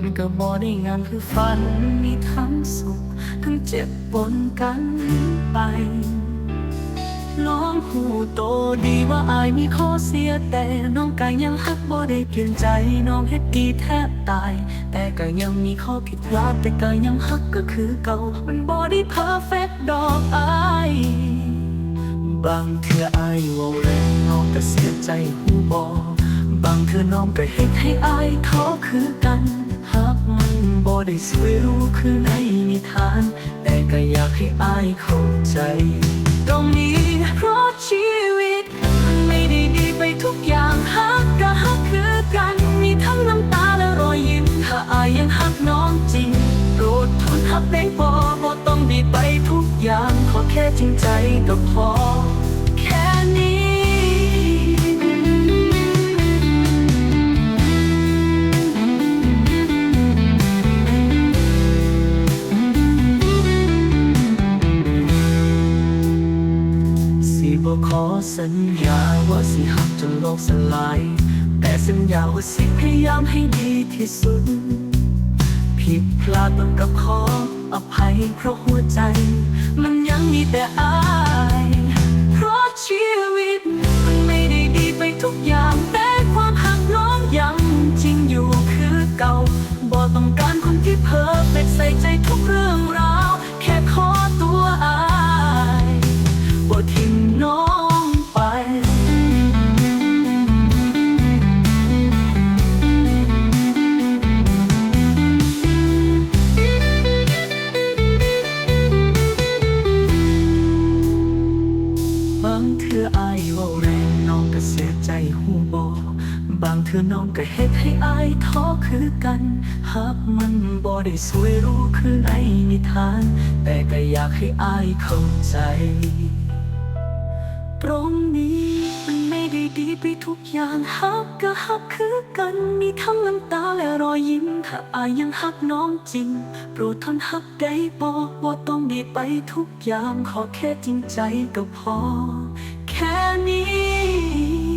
มันก็บ่ได้งามคือฝันมีทั้งสุข ทั้งเจ็บปนกันไปน้องหูโตดีว่าอายมีข้อเสียแต่น้องก็ยังฮักบ่ได้เปลี่ยนใจน้องเฮ็ดดีแทบตาย แต่ก็ยังมีข้อผิดพลาดแต่ก็ยังฮักก็คือเก่า มันบ่ได้เพอร์เฟกดอกอายบางเทื่ออายว่าแรงน้องก็เสียใจหูบอ บางเทื่อน้องก็เฮ็ดให้อายเขาคือกันฮักมันบ่ได้สวยรู้คือในนิทาน แต่ก็อยากให้อายเข้าใจ ตรงนี้เพราะชีวิต มันไม่ได้ดีไปทุกอย่างฮักก็ฮักคือกัน มีทั้งน้ำตาและรอยยิ้มถ้าอายยังฮักน้องจริงโปรดทนฮักได้พอบ่ต้องดีไปทุกอย่างขอแค่จริงใจก็พอ บ่ขอสัญญาว่าสิหักจนโลกสลาย แต่สัญญาว่าสิพยายามให้ดีที่สุด ผิดพลาดต้องกับขออภัยเพราะหัวใจ มันยังมีแต่อายางเธออายว่าแรงน้องก็เสียใจหูบอบางเธอน้องก็เฮ็ดให้อายท้อคือกันหากมันบ่ได้สวยรู้คือในนิทาน แต่ก็อยากให้อายเข้าใจ ทุกอย่างฮักก็ฮักคือกัน มีทั้งน้ำตาและรอยยิ้ม ถ้าอายยังฮักน้องจริง โปรดทนฮักได้บอกว่าต้องดีไปทุกอย่าง ขอแค่จริงใจก็พอ แค่นี้